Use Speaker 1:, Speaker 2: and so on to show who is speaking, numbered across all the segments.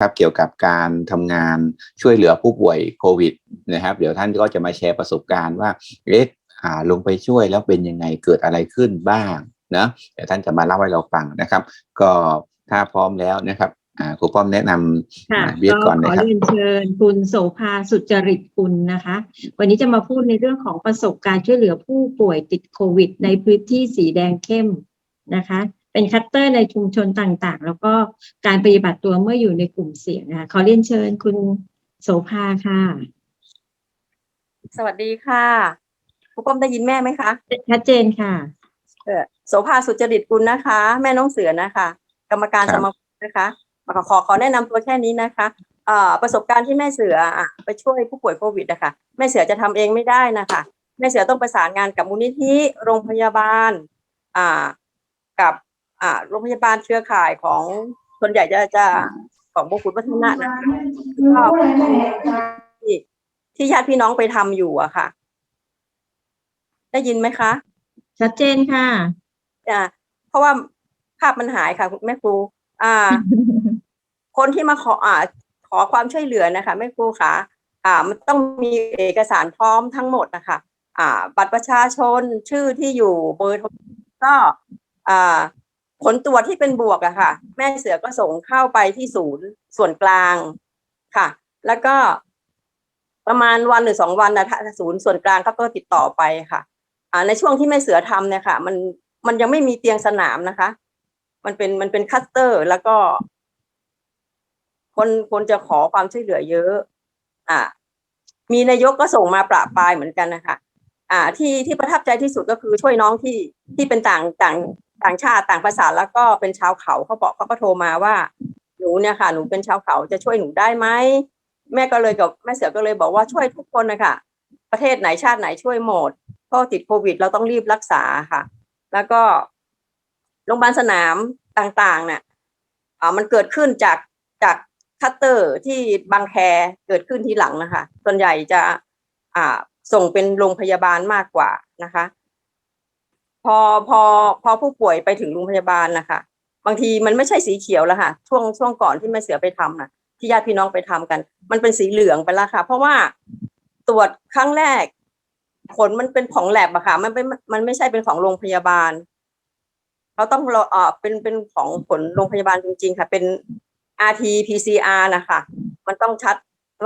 Speaker 1: ครับเกี่ยวกับการทำงานช่วยเหลือผู้ป่วยโควิดนะครับ เดี๋ยวท่านก็จะมาแชร์ประสบการณ์ว่าเอ๊ะอ่าลงไปช่วยแล้วเป็นยังไงเกิดอะไรขึ้นบ้างนะเดี๋ยวท่านจะมาเล่าให้เราฟังนะครับ ก็ถ้าพร้อมแล้วนะครับอ่าครูป้อมแนะนำ
Speaker 2: ค่ะ
Speaker 1: อ่าเบีย
Speaker 2: ก็
Speaker 1: ร์ก่อน
Speaker 2: ข
Speaker 1: นะ
Speaker 2: อ
Speaker 1: ครับ
Speaker 2: เรียนเชิญคุณโสภาสุจริตกุลนะคะ วันนี้จะมาพูดในเรื่องของประสบการณ์ช่วยเหลือผู้ป่วยติดโควิด ในพื้นที่สีแดงเข้มนะคะ เป็นคัตเตอร์ในชุมชนต่างๆ แล้วก็การปฏิบัติตัวเมื่ออยู่ในกลุ่มเสี่ยงนะคะขอเรียนเชิญคุณโสภาค่ะ
Speaker 3: สวัสดีค่ะครูป้อมได้ยินแม่ไหมคะ
Speaker 2: ชัดเจนค่ะ
Speaker 3: เออโสภาสุจริตกุลนะคะ แม่น้องเสือนะคะ กรรมการ
Speaker 1: ครั
Speaker 3: ส
Speaker 1: บ
Speaker 3: มาคมนะคะขอขอขอแนะนำตัวแค่นี้นะคะเอ่อประสบการณ์ที่แม่เสืออะไปช่วยผู้ป่วยโควิดนะคะแม่เสือจะทำเองไม่ได้นะคะแม่เสือต้องประสานงานกับมูลนิธิโรงพยาบาลอ่ากับ อ่าโรงพยาบาลเครือข่ายของส่วนใหญ่จะจะของบุคุวัฒนะนะคะก็ที่ที่ญาติพี่น้องไปทำอยู่อะค่ะ ได้ยินไหมคะ
Speaker 2: ชัดเจนค่ะ
Speaker 3: อ่าเพราะว่าภาพมันหายค่ะคุณแม่ครู อ่า คนที่มาขออ่า ขอความช่วยเหลือนะคะแม่ครูค่ะ อ่า มันต้องมีเอกสารพร้อมทั้งหมดนะคะอ่า บัตรประชาชนชื่อที่อยู่เบอร์โทรก็ อ่า ผลตรวจที่เป็นบวกอะค่ะ แม่เสือก็ส่งเข้าไปที่ศูนย์ส่วนกลางค่ะ แล้วก็ประมาณวันหรือสองวันนะศูนย์ส่วนกลางเขาก็ติดต่อไปค่ะ อ่าในช่วงที่แม่เสือทำเนี่ยค่ะ มันมันยังไม่มีเตียงสนามนะคะ มันเป็นมันเป็นคัสเตอร์แล้วก็ คนคนจะขอความช่วยเหลือเยอะ อ่า มีนายกก็ส่งมาประปรายเหมือนกันนะคะ อ่า ที่ที่ประทับใจที่สุดก็คือช่วยน้องที่ที่เป็นต่างต่าง ต่างชาติต่างภาษาแล้วก็เป็นชาวเขาเขาบอกเขาก็โทรมาว่าหนูเนี่ยค่ะหนูเป็นชาวเขาจะช่วยหนูได้ไหมแม่ก็เลยกับแม่เสือก็เลยบอกว่าช่วยทุกคนนะคะประเทศไหนชาติไหนช่วยหมดเพราะติดโควิด เราต้องรีบรักษาค่ะ แล้วก็โรงพยาบาลสนามต่างๆเนี่ยอ่ามันเกิดขึ้นจากจากคัตเตอร์ที่บางแคเกิดขึ้นทีหลังนะคะ ส่วนใหญ่จะอ่าส่งเป็นโรงพยาบาลมากกว่านะคะ อพอพอผู้ป่วยไปถึงโรงพยาบาลนะคะบางทีมันไม่ใช่สีเขียวแล้วค่ะ ช่วงช่วงก่อนที่แม่เสือไปทำนะที่ญาติพี่น้องไปทำกัน มันเป็นสีเหลืองไปแล้วค่ะ เพราะว่าตรวจครั้งแรก ผลมันเป็นของแลบอะค่ะ มันเป็นมันไม่ใช่เป็นของโรงพยาบาลเขาต้องรอเออเป็นเป็นของผลโรงพยาบาลจริง ๆ ค่ะ เป็น rt pcr นะคะ มันต้องชัด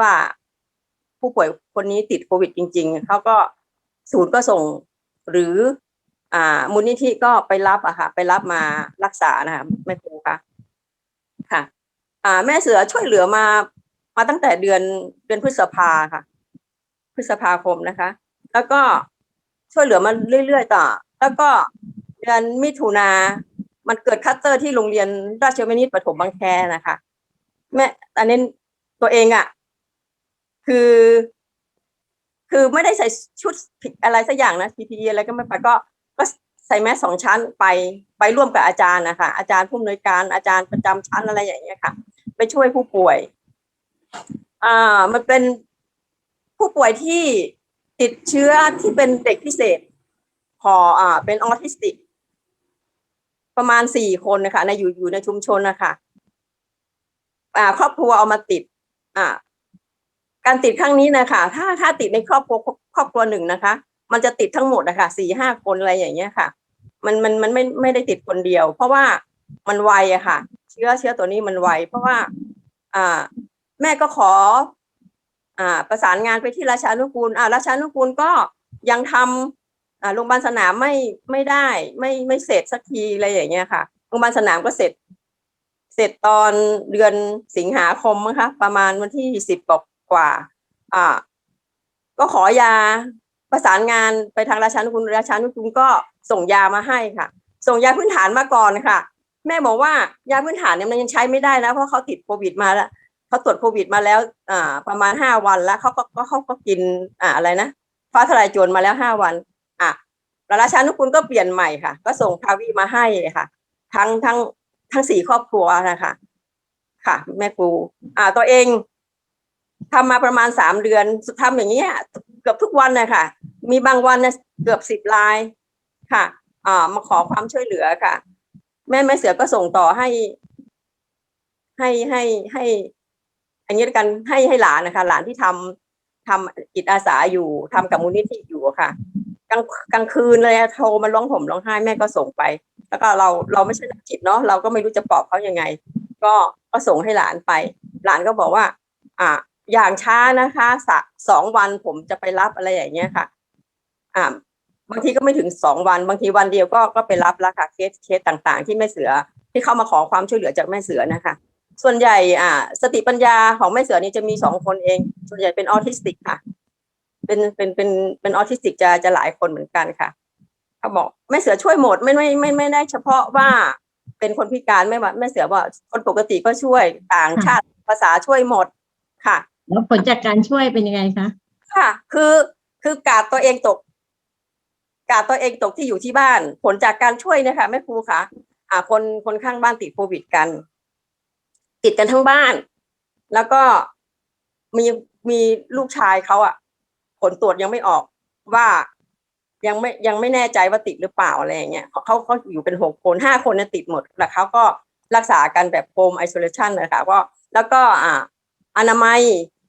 Speaker 3: ว่าผู้ป่วยคนนี้ติดโควิดจริง ๆเขาก็ศูนย์ก็ส่ง หรือ อ่า มูลนิธิก็ไปรับอะค่ะ ไปรับมารักษานะคะแม่ครูค่ะ ค่ะ อ่า แม่เสือช่วยเหลือมา มาตั้งแต่เดือนเดือนพฤษภาค่ะ พฤษภาคมนะคะ แล้วก็ช่วยเหลือมาเรื่อยๆต่อ แล้วก็เดือนมิถุนา มันเกิดคัตเตอร์ที่โรงเรียนราชวินิตปฐมบางแคนะคะ แม่อันนี้ตัวเองอะ่ะ คือ คือไม่ได้ใส่ชุดผิดอะไรสักอย่างนะ PPE อะไรก็ไม่ไปก็ ส่แมสสองชั้นไปไปร่วมกับอาจารย์นะคะอาจารย์ผู้อำนวยการอาจารย์ประจำชั้นอะไรอย่างเงี้ยค่ะ ไปช่วยผู้ป่วยอ่ามันเป็นผู้ป่วยที่ติดเชื้อที่เป็นเด็กพิเศษพออ่าเป็นออทิสติก ประมาณสี่คนนะคะในอยู่อยู่ในชุมชนนะคะอ่า ครอบครัวเอามาติด อ่า การติดครั้งนี้นะคะ ถ้าถ้าติดในครอบครัวครอบครัวหนึ่งนะคะ มันจะติดทั้งหมดนะคะสี่ห้าคนอะไรอย่างเงี้ยค่ะ มันมันมันไม่ไม่ได้ติดคนเดียว เพราะว่ามันไวอะค่ะ เชื้อเชื้อตัวนี้มันไว เพราะว่า อ่า แม่ก็ขอ อ่า ประสานงานไปที่ราชานุกูลอ่าราชานุกูลก็ยังทำอ่าโรงพยาบาลสนามไม่ไม่ได้ ไม่ไม่เสร็จสักทีอะไรอย่างเงี้ยค่ะโรงพยาบาลสนามก็เสร็จ เสร็จตอนเดือนสิงหาคมนะคะประมาณวันที่สิบกว่าอ่า ก็ขอยา ประสานงานไปทางราชานุกูลราชานุกูลก็ส่งยามาให้ค่ะ ส่งยาพื้นฐานมาก่อนค่ะ แม่บอกว่ายาพื้นฐานเนี่ยมันยังใช้ไม่ได้นะเพราะเขาติดโควิดมาแล้วเขาตรวจโควิดมาแล้วอ่าประมาณห้าวันแล้วเขาก็เขาก็กินอ่าอะไรนะฟ้าทลายโจรมาแล้วห้าวันอะแล้วราชานุกูลก็เปลี่ยนใหม่ค่ะ ก็ส่งพาวีมาให้ค่ะ ทั้งทั้งทั้งสี่ครอบครัวนะคะค่ะ แม่ครูอ่าตัวเองทำมาประมาณสามเดือนทำอย่างเงี้ยเกือบทุกวันนะคะ มีบางวันนะเกือบสิบลายค่ะอ่ามาขอความช่วยเหลือค่ะ แม่แม่เสือก็ส่งต่อให้ ให้ให้ให้อันนี้กันให้ให้หลานนะคะ หลานที่ทำทำจิตอาสาอยู่ทำกับมูลนิธิอยู่ค่ะกลางกลางคืนเลยโทรมาร้องผมร้องไห้แม่ก็ส่งไป แล้วก็เราเราไม่ใช่นักจิตเนาะเราก็ไม่รู้จะปลอบเขายังไง ก็ก็ส่งให้หลานไป หลานก็บอกว่า อ่าอย่างช้านะคะสะสองวันผมจะไปรับอะไรอย่างเงี้ยค่ะ อ่าบางทีก็ไม่ถึงสองวัน บางทีวันเดียวก็ก็ไปรับแล้วค่ะเคสเคสต่างๆ ที่แม่เสือที่เข้ามาขอความช่วยเหลือจากแม่เสือนะคะ ส่วนใหญ่อ่า สติปัญญาของแม่เสือนี่จะมีสองคนเอง ส่วนใหญ่เป็นออทิสติกค่ะ เป็นเป็นเป็นเป็นออทิสติกจะจะหลายคนเหมือนกันค่ะเขาบอกแม่เสือช่วยหมดไม่ไม่ไม่ไม่ได้เฉพาะว่าเป็นคนพิการไม่ว่าแม่เสือว่าคนปกติก็ช่วยต่างชาติภาษาช่วยหมดค่ะ
Speaker 2: แล้วผลจากการช่วยเป็นยังไงคะ
Speaker 3: ค่ะ คือคือกาดตัวเองตก กาดตัวเองตกที่อยู่ที่บ้าน ผลจากการช่วยนะคะแม่ครูคะอ่าคนคนข้างบ้านติดโควิดกัน ติดกันทั้งบ้าน แล้วก็มีมีลูกชายเขาอะผลตรวจยังไม่ออกว่ายังไม่ยังไม่แน่ใจว่าติดหรือเปล่าอะไรอย่างเงี้ยเขาเขาอยู่เป็นหกคนห้าคนเนี่ยติดหมดแล้วเขาก็รักษากันแบบโฮมไอโซเลชันนะคะก็แล้วก็อ่าอนามัย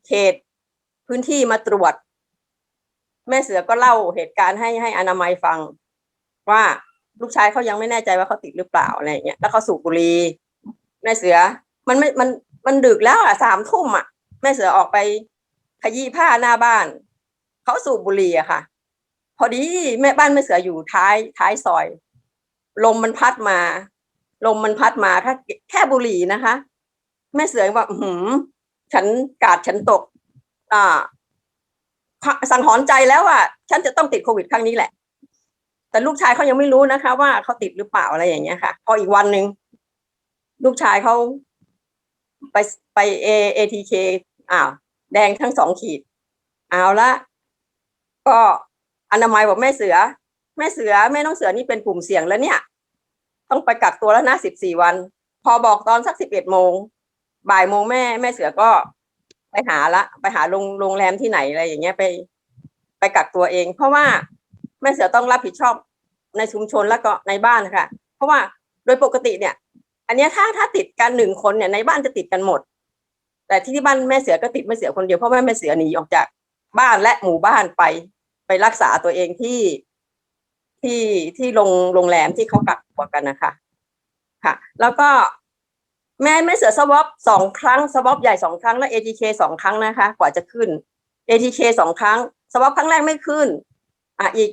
Speaker 3: เขตพื้นที่มาตรวจ แม่เสือก็เล่าเหตุการณ์ให้ให้อนามัยฟัง ว่าลูกชายเขายังไม่แน่ใจว่าเขาติดหรือเปล่าอะไรอย่างเงี้ยแล้วเขาสูบบุหรี่แม่เสือมันไม่มันมันดึกแล้วอะสามทุ่มอะ แม่เสือออกไปขยี้ผ้าหน้าบ้านเขาสูบบุหรี่อะค่ะ พอดีแม่บ้านแม่เสืออยู่ท้ายท้ายซอย ลมมันพัดมา ลมมันพัดมาถ้าแค่บุหรี่นะคะ แม่เสือว่าหืมฉันกาดฉันตก อ่า สังหรณ์ใจแล้วว่า ฉันจะต้องติดโควิดครั้งนี้แหละ แต่ลูกชายเขายังไม่รู้นะคะ ว่าเขาติดหรือเปล่าอะไรอย่างเงี้ยค่ะ พออีกวันหนึ่งลูกชายเขาไปไปเอเอทีเคอ้าวแดงทั้งสองขีด เอาละก็อนามัยบอกแม่เสือ แม่เสือแม่น้องเสือนี่เป็นกลุ่มเสี่ยงแล้วเนี่ย ต้องไปกักตัวแล้วนะสิบสี่วัน พอบอกตอนสักสิบเอ็ดโมงบ่ายโมงแม่ แม่เสือก็ ไปหาละไปหาโรงโรงแรมที่ไหนอะไรอย่างเงี้ยไป ไปกักตัวเอง เพราะว่าแม่เสือต้องรับผิดชอบในชุมชนแล้วก็ในบ้านค่ะ เพราะว่าโดยปกติเนี่ย อันนี้ถ้าถ้าติดกันหนึ่งคนเนี่ยในบ้านจะติดกันหมด แต่ที่ที่บ้านแม่เสือก็ติดแม่เสือคนเดียวเพราะว่แม่เสือหนีออกจากบ้านและหมู่บ้านไปไปรักษาตัวเองที่ที่ที่โรงโรงแรมที่เขากักตัวกันนะคะ ค่ะ แล้วก็ แม่แม่เสือสวอปสองครั้งสวอปใหญ่สองครั้งแล้ว ATK สองครั้งนะคะ กว่าจะขึ้น ATK สองครั้งสวอปครั้งแรกไม่ขึ้น อะอีก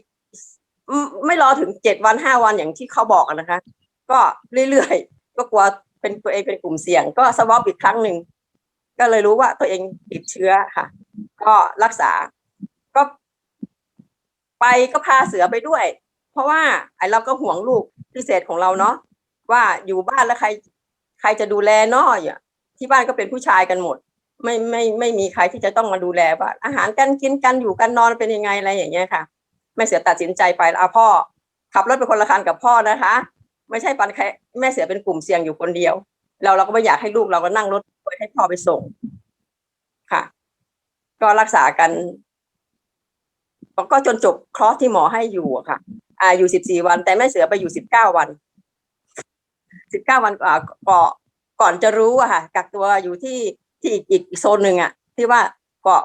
Speaker 3: ไม่รอถึงเจ็ดวันห้าวันอย่างที่เขาบอกนะคะ ก็เรื่อยๆก็กลัวเป็นตัวเองเป็นกลุ่มเสี่ยง ก็สวอปอีกครั้งหนึ่งก็เลยรู้ว่าตัวเองติดเชื้อค่ะ ก็รักษา ก็ ไปก็พาเสือไปด้วย เพราะว่าไอเราก็ห่วงลูกพิเศษของเราเนาะว่าอยู่บ้านแล้วใคร ใครจะดูแลเนาะอะที่บ้านก็เป็นผู้ชายกันหมด ไม่ไม่ไม่มีใครที่จะต้องมาดูแลว่าอาหารการกินกันอยู่กันนอนเป็นยังไงอะไรอย่างเงี้ยค่ะแม่เสือตัดสินใจไปแล้วเอาพ่อ ขับรถไปคนละคันกับพ่อนะคะ ไม่ใช่ปันแค่แม่เสือเป็นกลุ่มเสี่ยงอยู่คนเดียว เราเราก็ไม่อยากให้ลูกเราก็นั่งรถไปให้พ่อไปส่ง ค่ะ ก็รักษากันก็จนจบคลอสที่หมอให้อยู่อะค่ะ อ่าอยู่สิบสี่วัน แต่แม่เสือไปอยู่สิบเก้าวันสิบเก้าวันก่อนก่อน ก่อนจะรู้อะค่ะกักตัวอยู่ที่ที่อีกอีกโซนหนึ่งอะที่ว่าเกาะ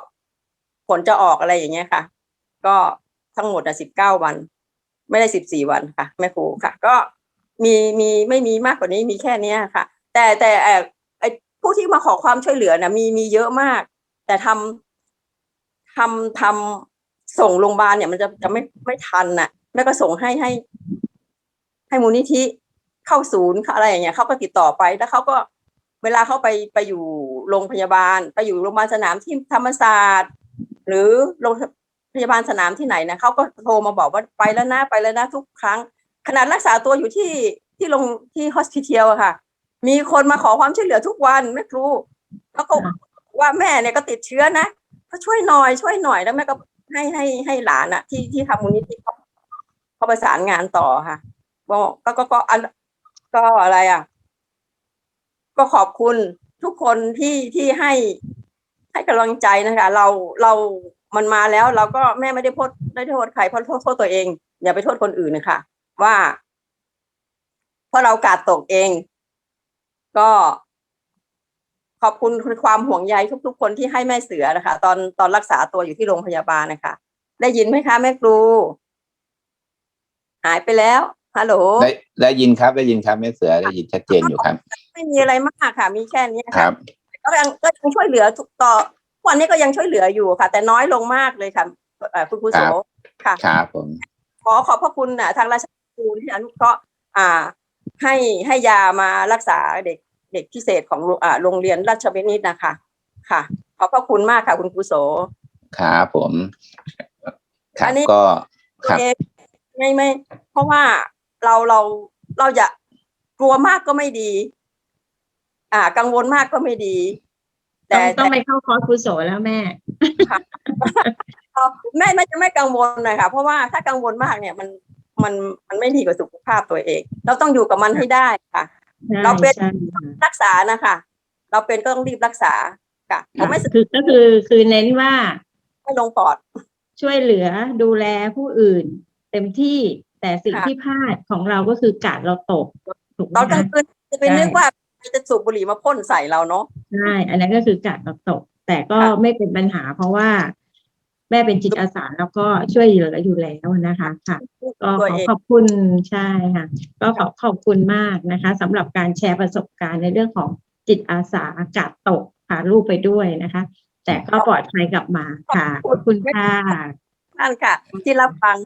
Speaker 3: ผลจะออกอะไรอย่างเงี้ยค่ะ ก็ทั้งหมดอะสิบเก้าวัน ไม่ได้สิบสี่วันค่ะแม่ครูค่ะ ก็มีมีไม่มีมากกว่านี้มีแค่เนี้ยค่ะ แต่แต่ไอผู้ที่มาขอความช่วยเหลือนะมีมีเยอะมาก แต่ทำทำทำส่งโรงพยาบาลเนี่ยมันจะจะไม่ไม่ทันน่ะ แม่ก็ส่งให้ให้ ให้มูลนิธิ เข้าศูนย์อะไรอย่างเงี้ยเขาก็ติดต่อไปแล้วเขาก็เวลาเขาไปไปอยู่โรงพยาบาล ไปอยู่โรงพยาบาลสนามที่ธรรมศาสตร์ หรือโรงพยาบาลสนามที่ไหนนะเขาก็โทรมาบอกว่าไปแล้วนะไปแล้วนะทุกครั้ง ขนาดรักษาตัวอยู่ที่ที่โรงที่ฮอสพิทอลอะค่ะ มีคนมาขอความช่วยเหลือทุกวันแม่ครูแล้วก็ว่าแม่เนี่ยก็ติดเชื้อนะก็ช่วยหน่อยช่วยหน่อยแล้วแม่ก็ให้ให้ให้หลานอะที่ที่ทำมูลนิธิเขาเขาประสานงานต่อค่ะบอกก็ก็ก็อัน ก็อะไรอะ ก็ขอบคุณทุกคนที่ที่ให้ให้กำลังใจนะคะ เราเรามันมาแล้ว เราก็แม่ไม่ได้โทษไม่ได้โทษใครเพราะโทษโทษตัวเอง อย่าไปโทษคนอื่นนะคะว่าเพราะเรากาดตกเอง ก็ขขอบคุณความห่วงใยทุก ๆ คนที่ให้แม่เสือนะคะ ตอนตอนรักษาตัวอยู่ที่โรงพยาบาลนะคะ ได้ยินไหมคะแม่ครู หายไปแล้ว ฮัลโหล
Speaker 1: ได้ได้ยินครับได้ยินครับแม่เสือได้ยินชัดเจนอยู่ครับ
Speaker 3: ไม่มีอะไรมากค่ะ มีแค่เนี้ย
Speaker 1: ค
Speaker 3: ค่ะ
Speaker 1: รับ
Speaker 3: ก็ยังก็ยังช่วยเหลือทุกต่อวันนี้ก็ยังช่วยเหลืออยู่ค่ะ แต่น้อยลงมากเลยค่ะเอ่อคุณครูโส
Speaker 1: ครับ
Speaker 3: ค่ะ
Speaker 1: ครับผม
Speaker 3: ขอขอบพระคุณนะทางราชการที่อนุเคราะห์อ่า ให้ให้ยามารักษาเด็กเด็กพิเศษของโรงอ่าโรงเรียนราชวินิตนะคะ ค่ะ ขอบพระคุณมากค่ะ คุณครูโส
Speaker 1: ครับผมครั
Speaker 3: อั
Speaker 1: บ
Speaker 3: นนี้
Speaker 1: ก็ครับ
Speaker 3: เองไม่ไม่ เพราะว่า เราเราเราจะกลัวมากก็ไม่ดี อ่า กังวลมากก็ไม่ดี
Speaker 2: ต้
Speaker 3: แต่
Speaker 2: องต้องไปเข้าคอร์สครูโสแล้วแม่
Speaker 3: แต่แม่ไม่จะไม่กังวลเลยค่ะ เพราะว่าถ้ากังวลมากเนี่ยมันมันมันไม่ดีกับสุขภาพตัวเอง เราต้องอยู่กับมันให้ได้ค่ะ
Speaker 2: ใช่
Speaker 3: เราเป็น
Speaker 2: ใช่ค่ะ
Speaker 3: รักษานะคะ เราเป็นก็ต้องรีบรักษาค่ะผมไม่
Speaker 2: ค่ะคือก็คือคือเน้นว่า
Speaker 3: ไม่ลงปอด
Speaker 2: ช่วยเหลือดูแลผู้อื่น เต็มที่ แต่สิ่ง
Speaker 3: ค่ะ
Speaker 2: ที่พลาดของเราก็คือกาดเราตกถูกไหม
Speaker 3: ตอนกลา
Speaker 2: คะ
Speaker 3: งคืนจะไปนึกว่าจะสูบบุหรี่มาพ่นใส่เราเนาะ
Speaker 2: ใช่ อันนั้นก็คือกาดเราตก แต่ก็
Speaker 3: ค่ะ
Speaker 2: ไม่เป็นปัญหาเพราะว่า แม่เป็นจิตอาสาแล้วก็ช่วยเหลืออยู่แล้วนะคะค่ะ ก็
Speaker 3: ตัว
Speaker 2: ขอ
Speaker 3: เอง
Speaker 2: ขอบคุณใช่ค่ะ ก็ขอขอบคุณมากนะคะสำหรับการแชร์ประสบการณ์ในเรื่องของจิตอาสาอากาศตกพาลูกไปด้วยนะคะ แต่ก็ปลอดภัยกลับมาค่ะ ขอบคุณค่ะ
Speaker 3: นั่นค่ะ ที่รับฟัง